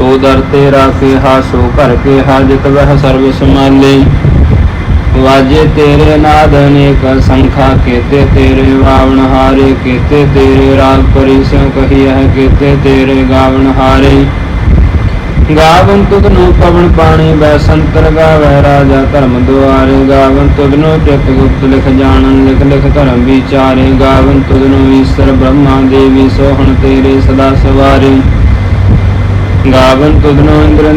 ਸੋ ਦਰ ਤੇਰਾ ਕਿਹਾ, ਸੋ ਘਰ ਕਿਹਾ, ਜਿਤ ਵਹ ਸਰਬ ਸਮਾਲੇ ਵਾਜੇ ਤੇਰੇ ਨਾਦ ਅਨੇਕ ਸੰਖਾ, ਕੇਤੇ ਤੇਰੇ ਵਾਵਣ ਹਾਰੇ, ਕੇਤੇ ਤੇਰੇ ਰਾਗ ਪਰਿਸ ਕਹੀਐ, ਕੇਤੇ ਤੇਰੇ ਗਾਵਣ ਹਾਰੇ। ਗਾਵਨ ਤੁਧਨੋ ਪਵਨ ਪਾਣੀ ਬੈ ਸੰਤਰ ਗਾਵੈ ਰਾਜਾ ਧਰਮ ਦੁਆਰੇ। ਗਾਵਨ ਤੁਧਨੋ ਚਿਤ ਗੁਪਤ ਲਿਖ ਜਾਣਨ, ਲਿਖ ਲਿਖ ਧਰਮ ਵਿਚਾਰੇ। ਗਾਵਨ ਤੁਧਨੋ ਈਸ਼ਰ ਬ੍ਰਹਮਾ ਦੇਵੀ, ਸੋਹਣ ਤੇਰੇ ਸਦਾ ਸਵਾਰੇ। ਗਾਵਨ ਤੁਧਨੋ ਇੰਦਰ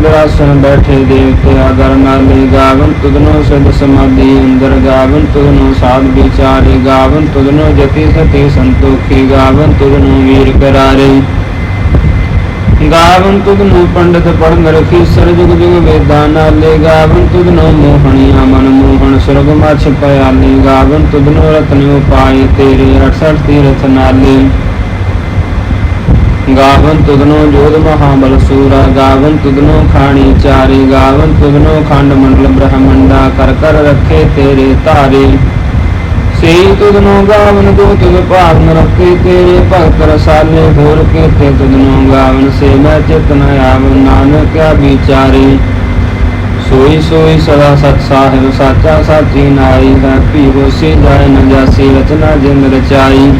ਬੈਠੇ ਦੇਵਤੇ ਆਦਰ ਨਾਲੇ ਗਾਵਨ ਤੁਧਨੋ ਸਿਧ ਸਮਾਧੀ ਅੰਦਰ ਗਾਵਨ ਤੁਧਨੋ ਸਾਧ ਵਿਚਾਰੇ ਗਾਵਨ ਤੁਧਨੋ ਜਤੀ ਸਤੀ ਸੰਤੋਖੀ ਗਾਵਨ ਤੁਧਨੋ ਵੀਰ ਕਰਾਰੇ। ਗਾਵਨ ਤੁਧਨੋ ਪੰਡਿਤ ਪੜਨ ਰਖੀ ਸਰ ਜੁਗ ਜੁਗ ਵੇਦਾਂ ਨਾਲੇ ਗਾਵਨ ਤੁਧਨੋ ਮੋਹਣੀਆਂ ਮਨ ਮੋਹਣ ਸੁਰਗ ਮਛ ਪਿਆਲੇ ਗਾਵਨ ਤੁਧਨੋ ਰਤਨ ਉਪਾਏ ਤੇਰੇ 68 ਤੀਰਥ ਨਾਲੇ। ਗਾਵਨ ਤੁਧਨੋ ਜੋਧ ਮਹਾਬਲ ਸੂਰਾ, ਗਾਵਨ ਤੁਧਨੋ ਖਾਣੀ ਚਾਰੀ, ਗਾਵਨ ਤੁਧਨੋ ਖੰਡ ਮੰਡਲ ਬ੍ਰਹਮੰਡਾ, ਕਰ ਕਰ ਰੱਖੇ ਤੇਰੇ ਧਾਰੇ। ਸੇ ਤੁਧਨੋ ਗਾਵਨ ਜੋ ਤੁਧ ਭਾਵਨ ਰੱਖੇ ਤੇਰੇ, ਭਗਤ ਰਸਾਲੇ ਹੋਰ ਕੇਤੇ ਤੁਧਨੋ ਗਾਵਨ? ਸੇ ਮੈਂ ਚਿਤ ਨ ਆਵ ਨਾਨਕ ਵਿਚਾਰੇ। ਸੋਈ ਸੋਈ ਸਦਾ ਸਤ ਸਾਹਿਬ, ਸਾਚਾ ਸਾਚੀ ਨਾਈ ਹੈ ਭੀ ਹੋਸੀ ਜਾਇ ਨ ਜਾਸੀ ਰਚਨਾ ਜਿੰਦ ਰਚਾਈ।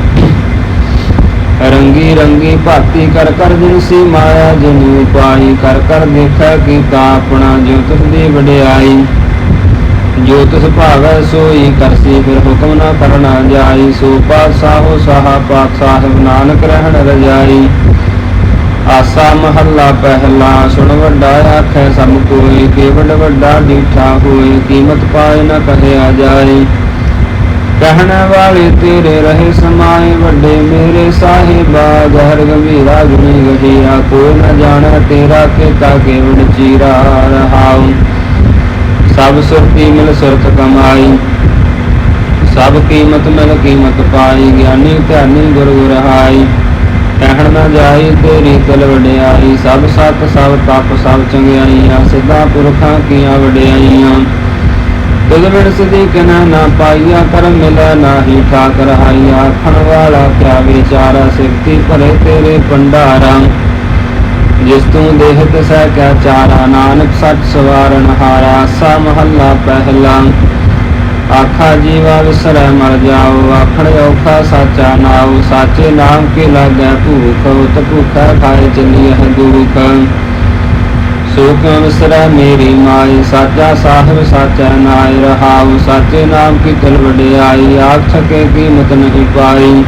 ਰੰਗੀ ਰੰਗੀ ਭਾਤੀ ਕਰ ਕਰ ਜਿਨਸੀ ਮਾਇਆ ਜਿਨ ਉਪਾਈ ਕਰ ਕਰ ਦੇਖੈ ਕੀਤਾ ਆਪਣਾ ਜੋ ਤਿਸ ਦੀ ਵਡਿਆਈ। ਜੋ ਤਿਸ ਭਾਵੈ ਸੋਈ ਕਰਸੀ ਫਿਰ ਹੁਕਮ ਨਾ ਕਰਨਾ ਜਾਈ। ਸੋ ਪਾਤਸ਼ਾਹੋ ਸਾਹਾ ਪਾਤ ਸਾਹਿਬ ਨਾਨਕ ਰਹਿਣ ਰਜਾਈ। ਆਸਾ ਮਹੱਲਾ ਪਹਿਲਾ, ਸੁਣ ਵੱਡਾ ਆਖੈ ਸਭ ਕੋਈ ਕੇਵਡ ਵੱਡਾ ਡੀਠਾ ਹੋਏ ਕੀਮਤ ਪਾਏ ਨਾ ਕਹਿਆ ਜਾਏ ਕਹਿਣ ਵਾਲੇ ਤੇਰੇ ਰਹੇ ਸਮਾਏ ਵੱਡੇ ਮੇਰੇ ਸਾਹਿਬਾ, ਜਹਰ ਗੰਭੀਰਾ ਗੁਣੀ ਗਹੀਆ ਕੋਈ ਨ ਜਾਣੈ ਤੇਰਾ ਕੀਤਾ ਕੇਵਡ ਚੀਰਾ ਰਹਾਉ। ਸਭ ਸੁਰਤੀ ਮਿਲ ਸੁਰਤ ਕਮਾਈ, ਸਭ ਕੀਮਤ ਮਿਲ ਕੀਮਤ ਪਾਈ, ਗਿਆਨੀ ਧਿਆਨੀ ਗੁਰ ਗੁਰਹਾਈ ਕਹਿਣ ਨਾ ਜਾਈ ਤੇਰੀ ਤਲ ਵਡਿਆਈ, ਸਭ ਸਤ ਸਭ ਤਪ ਸਭ ਚੰਗਿਆਈਆਂ, ਸਿੱਧਾ ਪੁਰਖਾਂ ਕੀਆਂ ਵਡਿਆਈਆਂ। ਤੁਧ ਬਿਨ ਸਦੀ ਨਾ ਪਾਈਆ ਕਰਮ ਮਿਲੈ ਨਾਹੀ ਠਾਕ ਰਹਾਈਆ ਆਖਣ ਵਾਲਾ ਕਿਆ ਵਿਚਾਰਾ ਸਿਰਤੀ ਭਰੇ ਤੇਰੇ ਭੰਡਾਰਾ। ਜਿਸ ਤੂੰ ਦੇਹ ਤਿਸੈ ਕਿਆ ਚਾਰਾ, ਨਾਨਕ ਸੱਚ ਸਵਾਰਨ ਹਾਰਾ, ਸਾ ਮਹੱਲਾ ਪਹਿਲਾ। ਆਖਾ ਜੀਵਾ ਵਿਸਰੈ ਮਰ ਜਾਓ, ਆਖਣ ਔਖਾ ਸਾਚਾ ਨਾਉ। ਸਾਚੇ ਨਾਮ ਕੇ ਲਾਗੈ ਭੂਖ, ਉਤ ਭੂਖਾ ਖਾਏ ਚਲੀਐ ਦੁਖ। ਸੋ ਵਿਸਰੈ ਮੇਰੀ ਮਾਈ, ਸਾਚਾ ਸਾਹਿਬ, ਸਾਚਾ ਨਾਇ, ਰਹਾਉ, ਸਾਚੇ ਨਾਮ ਕੀ ਤਲ ਵਡਿਆਈ ਆਖ ਸਕੇ ਕੀਮਤ ਨਹੀਂ ਪਾਈ।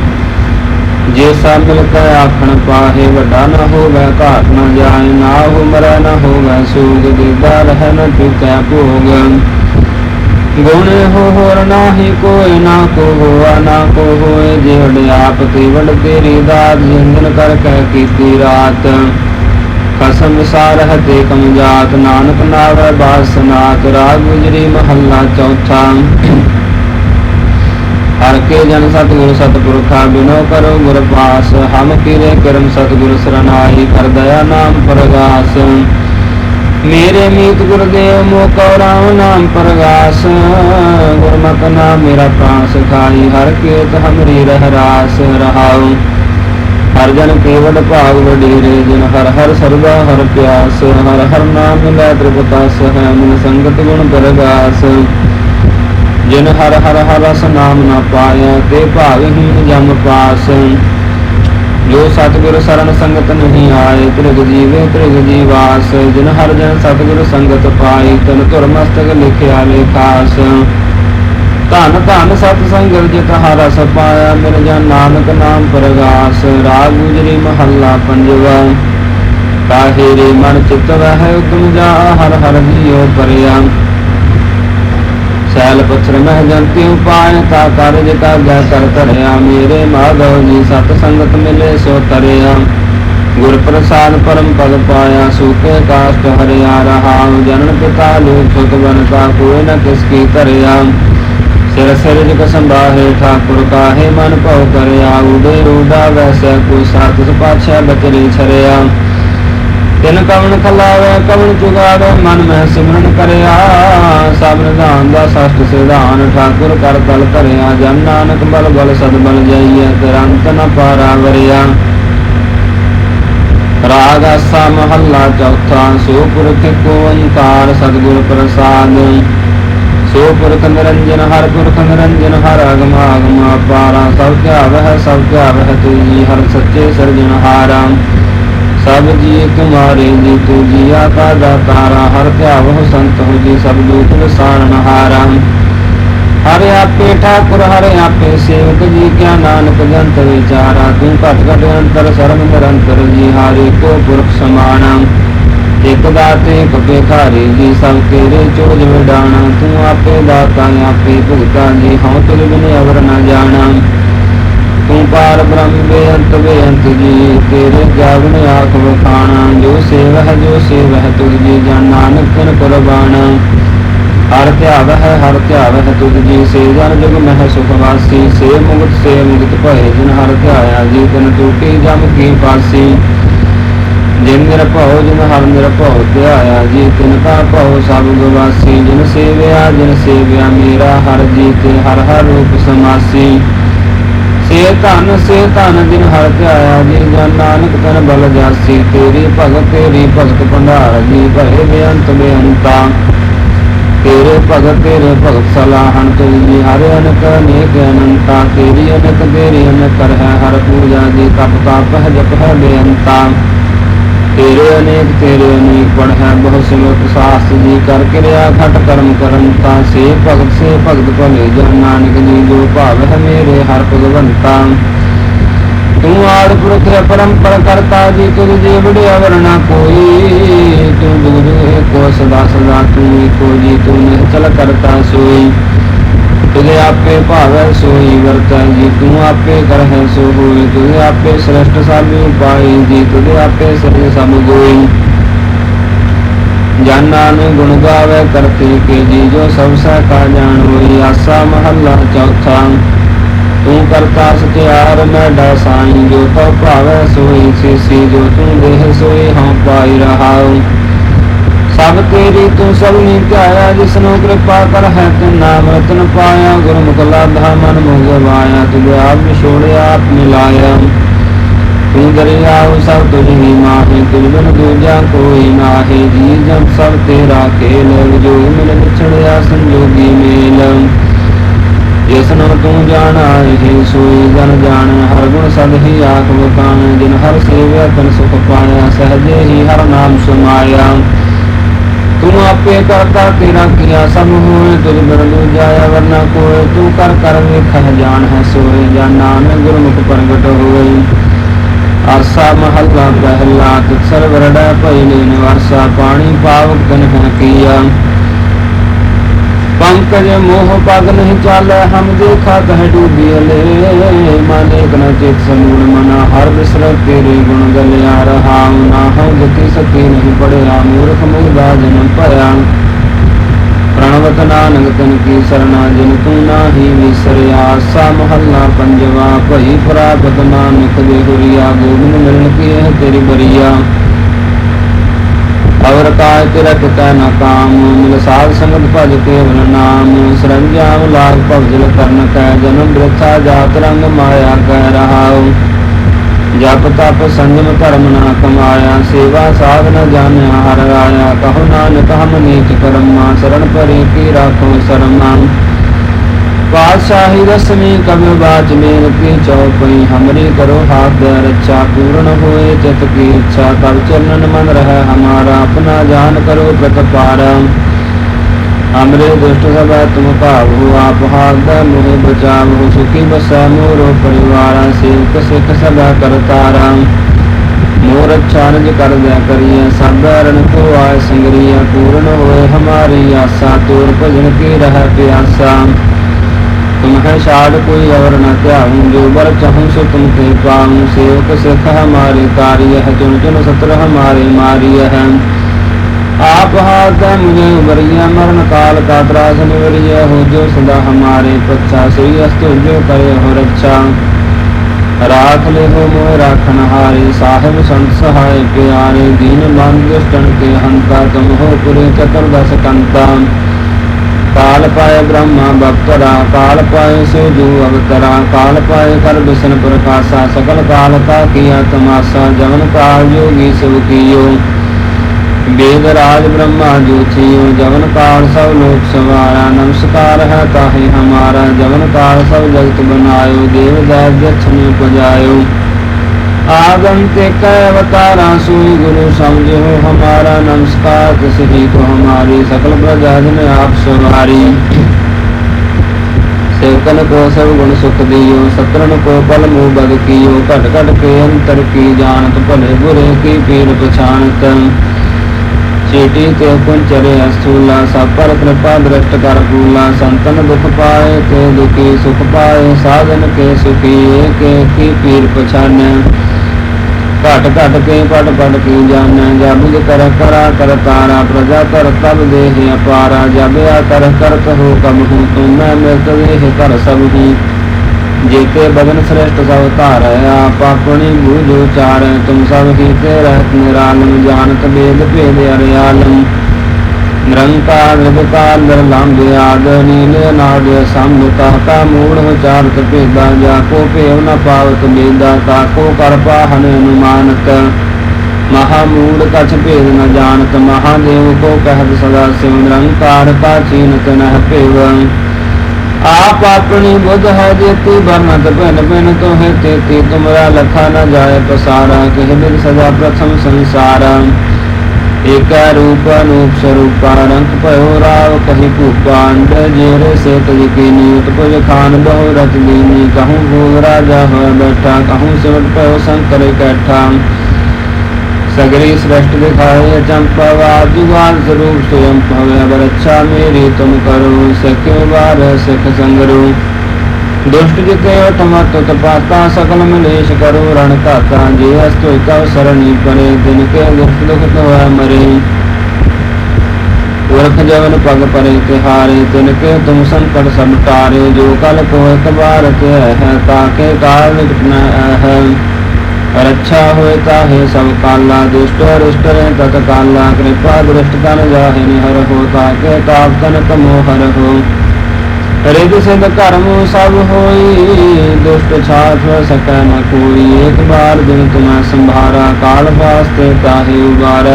ਜੇ ਸਭ ਮਿਲ ਕੇ ਆਖਣ ਪਾਹੇ, ਵੱਡਾ ਨਾ ਹੋਵੇ, ਘਾਟ ਨਾ ਜਾਏ, ਨਾ ਹੋ ਨਾ ਹੋਵੇ ਸੂਗ ਦੇਦਾ ਰਹਿ ਨ ਚੁਕੈ ਭੋਗ। ਗੁਣ ਹੋ ਹੋਰ ਨਾਹੀ ਕੋਈ ਨਾ ਕੋ ਹੋਆ, ਨਾ ਕੋ ਹੋਏ, ਜਿਹੜ ਆਪ ਤੇ ਵਡ ਤੇਰੀ ਦਾਤ, ਜਿੰਦਨ ਕਰ ਕਹਿ ਕੀਤੀ ਰਾਤ। ਕਸਮ ਵਿਸਾਰ ਹਤੇ ਕਮ ਨਾਨਕ ਨਾਵੈ ਬਾਸਨਾਤ, ਰਾਗ ਗੁਜਰੀ ਮਹੱਲਾ ਚੌਥਾ। ਹਰ ਕੇ ਜਨ ਸਤਿਗੁਰ ਸਤਿਪੁਰਖਾ, ਬਿਨੋ ਕਰੋ ਗੁਰ ਪਾਸ, ਹਮ ਕੀਰੇ ਕਰਮ ਸਤਿਗੁਰ ਸਰਨਾਈ ਕਰ ਦਇਆ ਨਾਮ ਪ੍ਰਗਾਸ। ਮੇਰੇ ਮੀਤ ਗੁਰਦੇਵ ਮੋ ਕਉ ਰਾਮ ਨਾਮ ਪ੍ਰਗਾਸ। ਗੁਰਮਤਿ ਨਾਮ ਮੇਰਾ ਪ੍ਰਾਣ ਸਖਾਈ ਹਰ ਕੇਤ ਹਮਰੀ ਰਹਿ ਰਾਸ ਰਹਾਉ। ਹਰ ਜਨ ਕੇਵਲ ਭਾਗ ਵਡੇਰੇ, ਜਿਨ ਹਰ ਹਰ ਸਰਦਾ ਹਰ ਪਿਆਸ, ਹਰ ਹਰ ਨਾਮ ਮਿਲੈ ਤ੍ਰਿਪਤਾਸ, ਹੈ ਮਨ ਸੰਗਤ ਗੁਣ ਪਰਗਾਸ ਜਿਨ ਹਰ ਹਰ ਹਰ ਰਸ ਨਾਮ ਨਾ ਪਾਇਆ, ਤੇ ਭਾਗਹੀਨ ਜਮ ਪਾਸ। ਜੋ ਸਤਿਗੁਰ ਸਰਨ ਸੰਗਤ ਨਹੀਂ ਆਏ, ਤ੍ਰਿਗ ਜੀਵੇ ਤ੍ਰਿਗ ਜੀਵਾਸ। ਜਿਨ ਹਰ ਜਨ ਸਤਿਗੁਰ ਸੰਗਤ ਪਾਈ ਤਨ ਧੁਰ ਮਸਤਕ ਲਿਖਿਆ ਲੇਖਾਸ ਧਨ ਧਨ ਸਤ ਸੰਗਤ ਜਿਤ ਹਰ ਰਸ ਪਾਇਆ ਮਿਲ ਜਨ ਨਾਨਕ ਨਾਮ ਪ੍ਰਗਾਸ, ਰਾਗ ਗੁਜਰੀ ਮਹੱਲਾ ਪੰਜਵਾ। ਕਾਹੇ ਰੇ ਮਨ ਚਿਤ ਵਹਿ ਉਤਮ ਜਾ, ਹਰ ਹਰ ਜੀਉ ਪਰਿਆ। ਸੈਲ ਪਥਰ ਮਹਿ ਜੰਤੀ ਉਪਾਇ ਤਾ ਕਾਰਜ ਕਾ ਗੈ ਕਰ ਧਰਿਆ। ਮੇਰੇ ਮਾਧਵ ਜੀ ਸਤ ਸੰਗਤ ਮਿਲੇ, ਸੋ ਤਰਿਆ। ਗੁਰ ਪ੍ਰਸਾਦ ਪਰਮ ਪਦ ਪਾਇਆ ਸੂਕੇ ਕਾਸ਼ਟ ਹਰਿਆ ਰਹਾ ਜਨਨ ਪਿਤਾ ਲੋਕ ਸੁਤ ਬਨਤਾ, ਕੋਈ ਨ ਕਿਸ ਕੀ ਧਰਿਆ ਸਿਰ ਸਿਰ ਜਿਕ ਸੰਭਾਹੇ ਠਾਕੁਰ ਕਾਹੇ, ਮਨ ਭਉ ਕਰਿਆ ਉਡੇ ਰੂਡਾ ਵੈਸੈ ਕੋ ਸਾਤਿ ਪਾਛੈ ਬਚਰੀ ਛਰਿਆ। ਤਿਨ ਕਵਣ ਖਲਾਵੇ, ਕਵਣ ਚੁਗਾਵੇ ਮਨ ਮਹਿ ਸਿਮਰਨ ਕਰਿਆ। ਸਭ ਨਿਧਾਨ ਦਾ ਸਸ਼ਟ ਸਿਧਾਨ, ਠਾਕੁਰ ਕਰ ਤਲ ਧਰਿਆ ਜਨ ਨਾਨਕ ਬਲ ਬਲ ਸਦ ਬਲ ਜਾਈਐ, ਤਿਰੰਤ ਨ ਪਾਰਾ ਵਰਿਆ। ਰਾਗ ਆਸਾ ਮਹੱਲਾ ਚੌਥਾ, ਸੋ ਪੁਰਖ ਕੋ ਓੰਕਾਰ, ਸਤਿਗੁਰ ਪ੍ਰਸਾਦ। ਸੋ ਪੁਰਖ ਨਿਰੰਜਨ ਹਰ ਪੁਰਖ ਨਿਰੰਜਨ ਹਰ ਅਗਮ ਅਗਮ ਅਪਾਰਾ ਸਭ ਧਿਆਵਹਿ ਸਭ ਧਿਆਵਹਿ ਤੁਜੀ ਹਰ ਸੱਚੇ ਸਿਰਜਣਹਾਰਾ ਸਭ ਜੀ ਤੁਮਾਰੇ ਜੀ, ਤੂ ਜੀਆ ਕਾ ਦਾਤਾਰਾ ਹਰ ਧਿਆਵਹੁ ਸੰਤ ਹੋ ਜੀ, ਸਭ ਲੋਕ ਵਿਸਾਰਣਹਾਰਾ ਹਰਿ। ਆਪੇ ਠਾਕੁਰ, ਹਰਿ ਆਪੇ ਸੇਵਕ ਜੀ, ਕਿਆ ਨਾਨਕ ਜੰਤ ਵਿਚਾਰਾ। ਤੂੰ ਘਟ ਘਟ ਅੰਤਰ ਸਰਮ ਨਿਰੰਤਰ ਜੀ, ਹਾਰੇ ਕੋ ਪੁਰਖ ਸਮਾਣਾ। ਇਕ ਦਾਤੇ ਇਕ ਭਿਖਾਰੀ ਜੀ ਸਭ ਤੇਰੇ ਚੋਜ ਵਿਡਾਣਾ, ਤੂੰ ਆਪੇ ਦਾਤਾ, ਆਪੇ ਭੁਗਤਾ ਜੀ ਹਉ ਤੁਲ ਬਿਨ ਅਵਰ ਨ ਜਾਣਾ। ਤੂੰ ਪਾਰ ਬ੍ਰਹਮ ਬੇਅੰਤ ਬੇਅੰਤ ਜੀ, ਤੇਰੇ ਜਾਗਣ ਆਖ ਵਖਾਣਾ। ਜੋ ਸੇਵ ਹੈ, ਜੋ ਸੇਵ ਹੈ, ਤੁਝ ਜੀ ਜਨ ਨਾਨਕ ਤਿਨ ਕੁਰਬਾਨਾ ਹਰ ਧਿਆਵ ਹੈ, ਹਰ ਧਿਆਵ ਹੈ ਤੁਧ ਜੀ, ਸੇ ਜਨ ਜੁਗ ਮਹਿ ਸੁਖ ਵਾਸੀ। ਸੇ ਮੁਕਤ ਸੇ ਮੁਕਤ ਭਏ, ਜਿਨ ਹਰ ਧਿਆਇਆ ਜੀ, ਤਨ ਟੂਟੀ ਜਮ ਕੀ ਪਾਸੀ। ਜਿਨ ਨਿਰਭਉ ਜਿਨ ਹਰ ਨਿਰਭਉ ਧਿਆਇਆ, ਜੀ ਤਿਨ ਕਾ ਭਉ ਸਭ ਗਵਾਸੀ, ਜਿਨ ਸੇਵਿਆ ਜਿਨ ਸੇਵਿਆ ਮੇਰਾ ਹਰ ਜੀ ਤੇ ਹਰ ਹਰ ਰੂਪ ਸਮਾਸੀ। ਸੇ ਧਨ ਸੇ ਧਨ ਜਿਨ ਹਰ ਧਿਆਇਆ, ਜੀ ਜਨ ਨਾਨਕ ਤਨ ਬਲ ਜਾਸੀ, ਤੇਰੀ ਭਗਤ ਤੇਰੀ ਭਗਤ ਭੰਡਾਰ, ਜੀ ਭਰੇ ਬੇਅੰਤ ਬੇਅੰਤਾ। ਤੇਰੇ ਭਗਤ ਤੇਰੇ ਭਗਤ ਸਲਾਹਣ ਤੁਜੀ ਹਰ ਅਨਕ, ਅਨੇਕ ਅਨੰਤਾ। ਤੇਰੀ ਅਨਕ ਤੇਰੀ ਅਨਕ ਕਰ ਹੈ ਹਰ ਪੂਜਾ ਜੀ ਤਪ ਤਪ ਹੈ ਜਪ ਹੈ ਬੇਅੰਤਾ। ਤੇਰੇ ਅਨੇਕ ਤੇਰੇ ਅਨੇਕ ਪੜ ਹੈ। ਬਹੁ ਸਿਮਰਤ ਸਾਸ ਜੀ ਕਰ ਕਿਰਿਆ ਖਟ ਕਰਮ ਕਰੰਤਾ ਸੇ ਭਗਤ ਸੇ ਭਗਤ ਭਲੇ। ਜਨ ਨਾਨਕ ਜੀ ਜੋ ਭਾਵ ਹੈ ਮੇਰੇ, ਹਰ ਭਗਵੰਤਾ। ਤੂੰ ਆਦ ਪੁਰਖ ਪਰੰਪਰ ਕਰਤਾ ਜੀ ਤੁਝ ਜੀ ਵਡਿਆ ਵਰਨਾ ਕੋਈ। ਤੂੰ ਦੁਰ ਕੋ ਸਦਾ ਸਦਾ ਤੂੰ ਏਕੋ ਜੀ, ਤੂੰ ਨਿਹਚਲ ਕਰਤਾ ਸੋਈ। ਆਪੇ ਭਾਵੈ ਸੋਈ ਵਰਤੈ ਜੀ। ਤੂੰ ਆਪੇ ਕਰਹਿ ਸੋ ਹੋਈ ਤੁਝੇ ਆਪੇ ਸ੍ਰੇਸ਼ਟ ਸਭ ਉਪਾਈ ਜੀ। ਤੁਝੇ ਆਪੇ ਸਿਰ ਸਭ ਗੋਈ। ਜਾਨਾ ਨੂੰ ਗੁਣ ਗਾਵੇ ਕਰਤੇ ਕੇ ਜੀ। ਜੋ ਸਭ ਸਹਿ ਕਾ ਜਾਣ ਹੋਈ, ਆਸਾ ਮਹੱਲਾ ਚੌਥਾ। ਤੂੰ ਕਰਤਾ ਸਤਿਆਰ, ਮੈਂ ਸਾਈ। ਜੋ ਤਉ ਭਾਵੈ, ਸੋਈ ਸੀ ਜੋ ਤੂੰ ਦੇਹ, ਸੋਈ ਹਉ ਪਾਈ ਰਹਾਉ। ਸਭ ਤੇਰੀ ਤੂੰ ਸਭ ਨੀ ਧਿਆਇਆ ਜਿਸ ਨੂੰ ਕਿਰਪਾ ਕਰ ਹੈ ਤੂੰ ਨਾਮ ਰਤਨ ਪਾਇਆ, ਗੁਰਮੁਖ ਲਾਧਾ ਮਨ ਮੁਗ ਵਾਇਆ ਤੁਝ ਆਪ ਵਿਛੋੜਿਆ ਆਪ ਮਿਲਾਇਆ ਤੂੰ ਦਰਿਆਉ ਸਭ ਤੁਝ ਹੀ ਮਾਹੀ ਤੁਝ ਬਿਨ ਦੂਜਾ ਕੋਈ ਨਾਹੀ। ਜੀ ਜਮ ਸਭ ਤੇਰਾ ਖੇਲ, ਜੋ ਮਿਲ ਵਿਛੜਿਆ ਸੰਜੋਗੀ ਮੇਲ। ਜਿਸ ਨੂੰ ਤੂੰ ਜਾਣਾ, ਇਹ ਸੋਈ ਜਨ ਜਾਣ। ਹਰ ਗੁਣ ਸਦ ਹੀ ਆਖ ਬਕਾਨ ਜਿਨ ਹਰ ਸੇਵਿਆ, ਤਨ ਸੁਖ ਪਾਇਆ। ਸਹਜੇ ਹੀ ਹਰ ਨਾਮ ਸੁਮਾਇਆ। ਤੂੰ ਆਪੇ ਕਰਤਾ ਤੇਰਾ ਕੀਆ, ਸਭ ਹੋਏ ਤੁਝ ਬਿਨ ਦੂਜਾਇਆ ਵਰਨਾ ਕੋਏ ਤੂੰ ਕਰ ਕਰ ਵੇਖਹ ਜਾਣ ਹੈ ਸੋਏ, ਜਾਂ ਨਾਨਕ ਗੁਰਮੁਖ ਪ੍ਰਗਟ ਹੋਈ ਅਰਸਾ ਮਹੱਲਾ ਪਹਿਲਾ ਤਿਤ ਸਰਵਰੜਾ ਭਈ ਲੀਨ ਵਰਸਾ ਪਾਣੀ ਪਾਵਕ ਤਨ ਹੈ ਕੀਆ। ਪੰਕਜ ਮੋਹ ਪਗ ਨਹੀਂ ਚਾਲੈ, ਹਮ ਦੇਖਾ ਕਹ ਡੂਬੀਲੇ ਮਨ ਇਕ ਨ ਚਿਤ ਸਮੂਲ ਮਨਾ, ਹਰ ਵਿਸਰ ਤੇਰੇ ਗੁਣ ਗਲਿਆ ਰਹਾ। ਨਾ ਹਉ ਜਤੀ ਸਤੀ ਨਹੀਂ ਪੜਿਆ, ਮੂਰਖ ਮੁਗਦਾ ਜਨਮ ਭਇਆ ਪ੍ਰਣਵਤ ਨਾਨਕ ਤਨ ਕੀ ਸਰਣਾ, ਜਿਨ ਤੂੰ ਨਾਹੀ ਵਿਸਰਿਆ। ਆਸਾ ਮਹੱਲਾ ਪੰਜਵਾ, ਭਈ ਪ੍ਰਾਪਤ ਨਾਨਕ ਦੇ ਹੁਰੀਆ, ਗੋਬਿੰਦ ਮਿਲਣ ਕੀ ਤੇਰੀ ਬਰੀਆ। ਅਵਰ ਕਾਇ ਤੇਰਾ ਕਿਤਾ ਨ ਕਾਮ, ਮਿਲ ਸਾਧ ਸੰਗਤ ਭਜ ਕੇਵਲ ਨਾਮ। ਸਰੰਜਾਮ ਲਾਗ ਭਵਜਲ ਕਰਨ ਕੈ, ਜਨਮ ਬ੍ਰਥਾ ਜਾਤ ਰੰਗ ਮਾਇਆ ਕੈ ਰਹਾਉ। ਜਪ ਤਪ ਸੰਜਮ ਧਰਮ ਨਾ ਕਮਾਇਆ, ਸੇਵਾ ਸਾਧ ਨ ਜਾਣਿਆ ਹਰ ਰਾਇਆ। ਕਹੋ ਨਾਨਕ ਹਮ ਨੀਚ ਕਰਮਾ ਸਰਣ ਪਰੇ ਕੀ ਰਾਖੋ ਸਰਮਾ। ਪਾਤਸ਼ਾਹੀ ਰਸਮੀ ਕਬਿ ਬਾਚ ਮੇਰ ਕੀ ਚੌਪਈ ਹਮਰੀ ਕਰੋ ਹਾਥ ਦੇ ਰੱਛਾ ਪੂਰਨ ਹੋਏ ਚਿਤ ਕੀ ਇੱਛਾ ਕਬ ਚਰਨਨ ਮਨ ਰਹਿ ਹਮਾਰਾ, ਆਪਣਾ ਜਾਨ ਕਰੋ ਪ੍ਰਤਪਾਰ ਹਮਰੇ ਦੁਸ਼ਟ ਸਭਾ ਤੁਮ ਭਾਵੋ ਆਪ ਹਾਥ ਦੇ ਮੁਹਿ ਬਚਾਵੋ ਸੁਖੀ ਬਸੈ ਮੋਰੋ ਪਰਿਵਾਰਾ, ਸੇਵਕ ਸਿੱਖ ਸਭਾ ਕਰਤਾਰਾ ਮੋਰ ਅੱਛਾ ਕਰ ਦਿਆ ਕਰੀਏ ਸਭ ਕੋ ਆਏ ਸੰਗਰੀਆ ਪੂਰਨ ਹੋਏ ਹਮਾਰੀ ਆਸਾ, ਤੋਰ ਭਜਨ ਕੀ ਰਹਿ ਪਿਆਸਾ। तुम है शाद कोई और न त्याहूँ जो बर चाहूँ सो तुम ते पाऊँ सेवक सिख हमारे कार्य है चुन चुन सत्र हमारे मारिय है आप हाथ है मुझे उबरिया मरण काल का त्रास निवरिय हो जो सदा हमारे पच्छा श्री अस्तु जो करे हो रक्षा राख ले हो मोह राखन हारे साहिब संत सहाय प्यारे दीन बंद दुष्टन के हंता तुम हो पुरे चतुर्दश कंता ਕਾਲ ਪਾਏ ਬ੍ਰਹਮਾ ਬਖਤਰਾ, ਕਾਲ ਪਾਏ ਸਿਉਜੂ ਅਵਤਰਾ, ਕਾਲ ਪਾਏ ਕਰ ਬਿਸ਼ਨ ਪ੍ਰਕਾਸ਼ਾ ਸਕਲ ਕਾਲ ਕਾ ਕੀਆ ਤਮਾਸਾ ਜਮਨ ਕਾਲ ਜੋਗੀ ਸਭ ਕੀਓ। ਵੇਦ ਰਾਜ ਬ੍ਰਹਮਾ ਜੋਤੀਓ ਜਵਨ ਕਾਲ ਸਭ ਲੋਕ ਸਵਾਰਾ, ਨਮਸਕਾਰ ਹੈ ਤਾਹੀ ਹਮਾਰਾ, ਜਵਨ ਕਾਲ ਸਭ ਜਗਤ ਬਨਾਇਓ, ਦੇਵ ਦਾਸ ਜਛਨੇ ਪਜਾਇਓ। आगम ते कै अवतारा सोई गुरु समझो हमारा नमस्कार तिसही को हमारी सकल प्रजा जन आप सवारी सेवकन को सब गुण सुख दियो सत्रन को पल मुँह बद कियो घट घट के अंतर की जानत भले बुरे की पीर पछानत ਚੇਟੀ ਤੇ ਪੁੰਚਰੇ ਅਸੂਲਾ ਸਭ ਪਰ ਕਿਰਪਾ ਦ੍ਰਿਸ਼ਟ ਕਰ ਪੂਲਾ ਸੰਤਨ ਦੁਖ ਪਾਏ ਤੇ ਦੁਖੀ ਸੁਖ ਪਾਏ ਸਾਧਨ ਕੇ ਸੁਖੀ ਏਕੇ ਕੀ ਪੀਰ ਪਛਾਨੈ ਘਟ ਘਟ ਕੇ ਪੜ ਪੜ ਕੀ ਜਾਣੈ ਜਬ ਜੇ ਕਰ ਕਰਾ ਕਰ ਤਾਰਾ ਪ੍ਰਜਾ ਕਰ ਤਬ ਦੇਹ ਅਪਾਰਾ ਜਬਿਆ ਕਰ ਕਰ ਕਹੋ ਕਮ ਹੂੰ ਤੂੰ, ਮੈਂ ਮਿਲ ਤਵੇਹ ਕਰ ਸਭ ਹੀ। ਜੇਤੇ ਬਦਨ ਸ੍ਰੇਸ਼ਟ ਸਭ ਧਾਰੈ ਆਪ ਆਪਣੀ ਬੂਝ ਉਚਾਰੈ ਤੁਮ ਸਭ ਕੀਤੇ ਰਹਿਤ ਨਿਰਾਲਮ, ਜਾਣਤ ਬੇਦ ਭੇਦ ਅਰਿਆਲਮ। ਨਿਰੰਕਾਰ ਨਿਰਭਕਾਰ ਨਿਰਲੰਭ ਆਦ ਨੀਲ ਨਾਦ ਸਮੁ ਤਾ ਮੂੜ ਵਿਚਾਰਤ ਭੇਦਾ ਜਾ ਕੋ ਭੇਵ ਨ ਪਾਵਤ ਮੇਦਾ ਤਾ ਕੋ ਕਰ ਪਾਹਨ ਅਨੁਮਾਨਤ। ਮਹਾ ਮੂੜ ਕਛ ਭੇਦ ਨ ਜਾਣਤ ਮਹਾਦੇਵ ਕੋ ਕਹਿਤ ਸਦਾ ਸਿਵ ਨਿਰੰਕਾਰ ਪ੍ਰਾਚੀਨਤ ਨਹ ਭੇਵ। ਆਪ ਆਪਣੀ ਬੁੱਧ ਹੈ ਜੇਤੀ ਬਰਨਤ ਭਿਨ ਭਿਨ ਤੋਹੇ ਤੇ ਤੁਮਰਾ ਲਖਾ ਨਾ ਜਾਏ ਪਸਾਰਾ, ਕਿਹ ਬਿਨ ਸਦਾ ਪ੍ਰਥਮ ਸੰਸਾਰਾ। एक रूप अनूप स्वरूपा पयो राव कही कुपांड जेरे से खान कहूँ राजा बैठा कहूँ पयो शंकर सगरी श्रेष्ठ दिखाए स्वरूप स्वयं भवे अबर अच्छा मेरी तुम करो सख्यो बार सिख संगरो? दुष्ट जिते अठमत तपाता सकल मलेश करो रण काता जे अस्तु कव सरणी परे दिन के दुष्ट दुख तो है मरे उर्ख जवन पग परे तिहारे तिनके तुम संकट सब टारे जो कल को एक बार ते है ताके काल निकट न है रक्षा होता है सब काला दुष्ट अरिष्ट रहे तत्काला कृपा दृष्ट तन जाहे निहर हो ताके ताप तन मोहर हो ਰਿਗ ਸਿਧ ਧਰਮ ਸਭ ਹੋਈ, ਦੁਸ਼ਟ ਛਾਥ ਸਕੈ ਨ ਕੋਈ। ਏਕ ਬਾਰ ਜਿਨ ਤੁਮੈ ਸੰਭਾਰਾ, ਕਾਲ ਵਾਸਤੇ ਤਾਹੀ ਉਬਾਰ।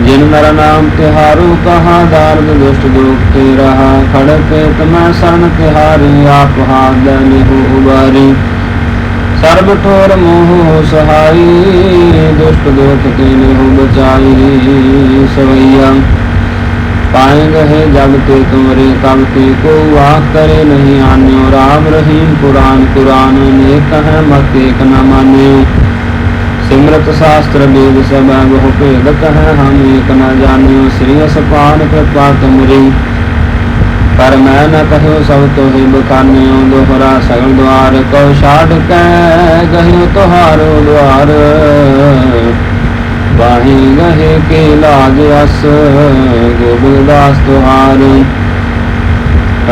ਜਿਨ ਮੇਰਾ ਨਾਮ ਤਿਹਾਰੂ, ਕਹਾ ਦਾਰਦ ਦੁਸ਼ਟ ਦੁਖ ਤੇ ਰਹਾ ਖੜ ਕੇ ਤਮੈ ਸਰਨ ਤਿਹਾਰੀ, ਆਪ ਹਾਦ ਨਿਹੂ ਉਬਾਰੀ। ਸਰਬ ਠੋਰ ਮੋਹ ਸਹਾਈ, ਦੁਸ਼ਟ ਦੁਖ ਤੇ ਨਿਹੂ ਬਚਾਈ। ਸਵਈਆ ਪਾਏ ਗਏ ਜਗ ਤੇ ਤੁਮਰੇ ਕਬ ਤੇ ਕੋ ਵਾਕ ਕਰੇ ਨਹੀਂ ਆਨਿਓ। ਰਾਮ ਰਹੀਮ ਕੁਰਾਨ ਕੁਰਾਨ ਨੇ ਕਹ ਮਤ ਇਕ ਨਾ ਮਾਨਿਓ ਸਿਮਰਤ ਸਾਸਤਰ ਵੇਦ ਸਭਾ ਬਹੁ ਭੇਦ ਕਹ, ਹਮ ਇਕ ਨਾ ਜਾਣਿਓ। ਸ੍ਰੀ ਅਸਪਾਨ ਕਿਰਪਾ ਤੁਮਰੀ। ਪਰ ਮੈਂ ਨਾ ਕਹੋ ਸਭ ਤੋਂ ਹੀ ਬਕਾਨਿਓ ਦੋਹਰਾ ਸਗਲ ਦਵਾਰ ਕਉ ਛਾੜ ਕੈ ਗਹਿਓ ਤੁਹਾਰੋ ਦਵਾਰ ਬਾਹੀ ਗਹੇ ਕੇ ਲਾਜ ਅਸ, ਗੋਬਿੰਦ ਦਾਸ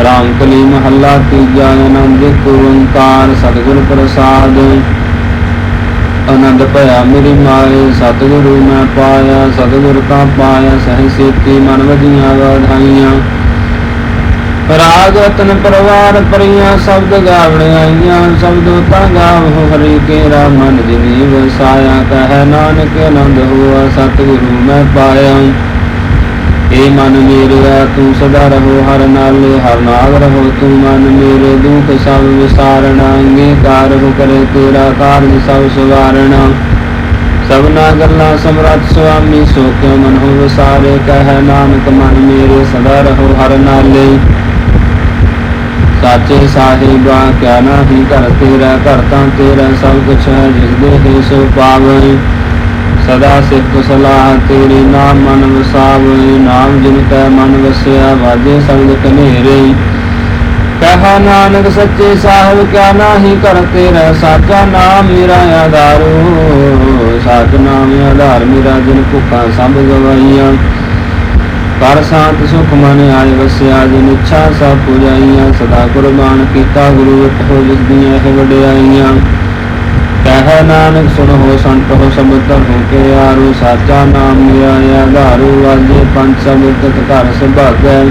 ਰਾਮ ਕਲੀ ਮਹੱਲਾ ਤੀਜਾ ਆਨੰਦ ਓੰਕਾਰ, ਸਤਿਗੁਰ ਪ੍ਰਸਾਦ। ਆਨੰਦ ਭਇਆ ਮੇਰੀ ਮਾਏ, ਸਤਿਗੁਰੂ ਮੈਂ ਪਾਇਆ, ਸਤਿਗੁਰ ਤਾਂ ਪਾਇਆ, ਸਹਿ ਸੇਤੀ ਮਨ ਵਜੀਆਂ ਵਧਾਈਆਂ। ਰਾਗ ਤਨ ਪਰਵਾਰ ਪਰੀਆਂ ਸ਼ਬਦ ਗਾਵਣ ਆਈਆਂ, ਸ਼ਬਦ ਤਾਂ ਗਾਵੋ ਹਰੀ ਕੇ ਮਨ ਜਿਨੀ ਵਸਾਇਆ ਕਹੈ ਨਾਨਕ ਆਨੰਦ ਹੋਆ, ਸਤਿਗੁਰੂ ਮੈਂ ਪਾਇਆ। ਏ ਮਨ ਮੇਰਿਆ ਤੂੰ ਸਦਾ ਰਹੋ ਹਰ ਨਾਲੇ, ਹਰ ਨਾਗ ਰਹੋ ਤੂੰ ਮਨ ਮੇਰੇ ਦੁਖ ਸਭ ਵਿਸਾਰਣਾ ਅੰਗੀਕਾਰ ਹੋ ਕਰੇ ਤੇਰਾ ਕਾਰਜ ਸਭ ਸਵਾਰਣਾ। ਸਭਨਾ ਗੱਲਾਂ ਸਮਰੱਥ ਸੁਆਮੀ, ਸੋ ਕਿਉ ਮਨ ਹੋ ਵਿਸਾਰੇ, ਕਹਿ ਨਾਨਕ ਮਨ ਮੇਰੇ, ਸਦਾ ਰਹੋ ਹਰ ਨਾਲੇ। ਸਾਚੇ ਸਾਹਿਬਾ ਕਿਆ ਨਾ ਹੀ ਘਰ ਤੇਰਾ, ਘਰ ਤਾਂ ਤੇਰਾ, ਸਭ ਕੁਛ ਹੈ ਜਿਸ ਦੇ ਹੈ ਪਾਵੈ। ਸਦਾ ਸਿੱਖ ਸਲਾਹ ਤੇਰੀ ਨਾਮ ਮਨ ਵਸਾਵੈ, ਨਾਮ ਜਿਨ ਕੈ ਮਨ ਵਸਿਆ, ਵਾਜੇ ਸੰਗ ਕਨੇਰੇ ਕਹਾ ਨਾਨਕ ਸੱਚੇ ਸਾਹਿਬ ਕਿਆ ਨਾਹੀ ਘਰ ਤੇਰਾ, ਸਾਚਾ ਨਾਮ ਮੇਰਾ ਆਧਾਰੋ। ਸਾਚ ਨਾਮ ਆਧਾਰ ਮੇਰਾ, ਜਿਨ ਭੁੱਖਾ ਸਭ ਗਵਾਈਆਂ ਕਰ ਸ਼ਾਂਤ ਸੁਖ ਮਨ ਆਏ ਵਸਿਆ, ਜਿਨ ਇੱਛਾ ਸਭ ਪੁਜਾਈਆਂ, ਸਦਾ ਕੁਰਬਾਨ ਕੀਤਾ ਗੁਰੂ ਵਿਟ ਹੋ ਦੀਆਂ ਇਹ ਵਡਿਆਈਆਂ। ਕਹਿ ਨਾਨਕ, ਸੁਣੋ ਸੰਤ, ਹੋ ਸਬਦ ਹੋ ਕੇ ਆਰੂ, ਸਾਚਾ ਨਾਮ ਮੇਰਾ ਆਧਾਰੂ ਵਾਜੇ ਪੰਜ ਸਬਦ ਘਰ ਸੁਭਾਗੈ।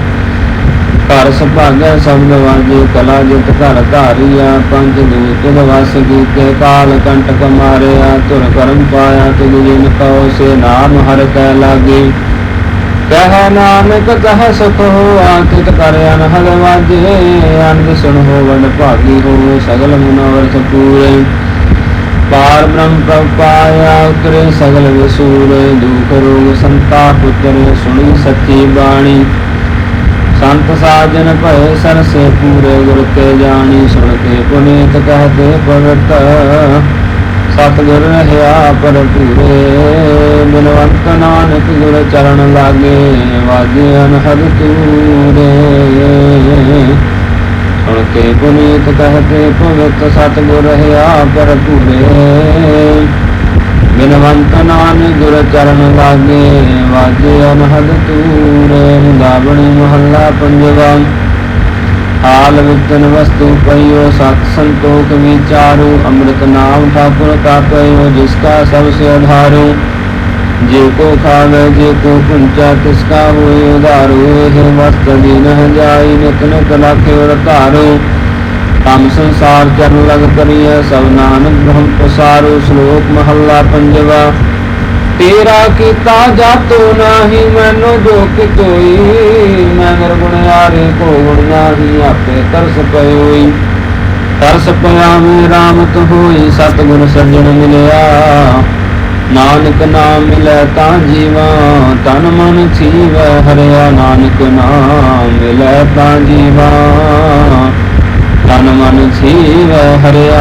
ਘਰ ਸੁਭਾਗੈ ਸ਼ਬਦ ਵਾਜੇ, ਕਲਾ ਜਿਤ ਘਰ ਧਾਰੀਆ, ਪੰਜ ਦੂਤ ਵਸ ਕੀਤੇ, ਕਾਲ ਕੰਟਕ ਮਾਰਿਆ ਤੁਰ ਕਰਮ ਪਾਇਆ ਤੁਧ ਜਿਨ ਕਉ ਸੇ ਨਾਮ ਹਰ ਕੈ ਲਾਗੇ। ਕਹ ਨਾਨਕ ਕਹ ਸੁਖ ਹੋ ਆਕਿਤ ਕਰ ਅਨਹਦ ਵਾਜੇ ਅਨੰਦ ਸੁਣ ਹੋ ਭਾਗੀ ਹੋ ਸਗਲ ਮਨੋਰਥ ਪੂਰੇ। ਪਾਰ ਬ੍ਰਹਮ ਪ੍ਰਭ ਪਾਇਆ ਉਤਰੇ ਸਗਲ ਵਿਸੂਰ ਦੁਖ ਰੋਗ ਸੰਤਾਪ ਉਤਰੇ, ਸੁਣੀ ਸੱਚੀ ਬਾਣੀ। ਸੰਤ ਸਾਜਨ ਭਏ ਸਰਸੇ ਪੂਰੇ, ਗੁਰ ਤੇ ਜਾਣੀ, ਸੁਣ ਕੇ ਪੁਨੀਤ ਕਹਤੇ ਪਵਿੱਤ ਸਤਿਗੁਰ ਰਹਾ ਪਰ ਪੂਰੇ ਬਿਨਵੰਤ ਨਾਨਕ ਗੁਰ ਚਰਨ ਲਾਗੇ ਵਾਜੇ ਅਨਹਦ ਤੂਰੇ। ਸੁਣ ਕੇ ਪੁਨੀਤ ਕਹਤੇ ਪਵਿੱਤ ਸਤਿਗੁਰ ਰਹਾ ਪਰ ਪੂਰੇ ਬਿਨਵੰਤ ਨਾਨਕ ਗੁਰ ਚਰਨ ਲਾਗੇ ਵਾਜੇ ਅਨਹਦ ਤੂਰੇ। ਮੁਦਾਵਣੀ ਮਹੱਲਾ ਪੰਜਵਾ। ਹਾਲ ਵਿਤਨ ਵਸਤੂ ਪਈਓ, ਸਤ ਸੰਤੋਖ ਵਿਚਾਰੂ, ਅੰਮ੍ਰਿਤ ਨਾਮ ਠਾਕੁਰ ਕਾ ਜਿਸ ਕਾ ਸਭ ਸੇ ਆਧਾਰੂ ਜੇ ਕੋ ਖਾਵੇ, ਜੇ ਕੋ ਪੁੰਚਾ ਤਿਸ ਕਾ ਹੋਏ ਉਧਾਰੂ। ਇਹ ਵਸਤ ਦੀਨ ਜਾਈ ਨਿਤ ਨਿਤ ਲਾਖੇ ਵਰ ਧਾਰੂ। ਕੰਮ ਸੰਸਾਰ ਚਰਨ ਲਗ ਕਰੀਐ, ਸਭ ਨਾਨਕ ਬ੍ਰਹਮ ਪ੍ਰਸਾਰੋ, ਸ਼ਲੋਕ ਮਹੱਲਾ ਪੰਜਵਾ। ਤੇਰਾ ਕੀਤਾ ਜਾਤੋ ਨਾਹੀ, ਮੈਨੂੰ ਜੋ ਕਿਤੋਈ ਮੈਂ ਨਿਰਗੁਣਿਆਰੇ ਕੋ ਗੁਣ ਨਾਹੀ ਆਪੇ ਤਰਸ ਪਇਓਈ ਤਰਸ ਪਿਆ ਮੇ ਰਾਮਤ ਹੋਈ ਸਤਿਗੁਰ ਸੱਜਣ ਮਿਲਿਆ। ਨਾਨਕ ਨਾਮ ਮਿਲੈ ਤਾਂ ਜੀਵਾ, ਤਨ ਮਨ ਥੀਵੈ, ਹਰਿਆ ਨਾਨਕ ਨਾਮ ਮਿਲੈ ਤਾਂ ਜੀਵਾ। ਤਨ ਮਨ ਥੀਵੈ, ਹਰਿਆ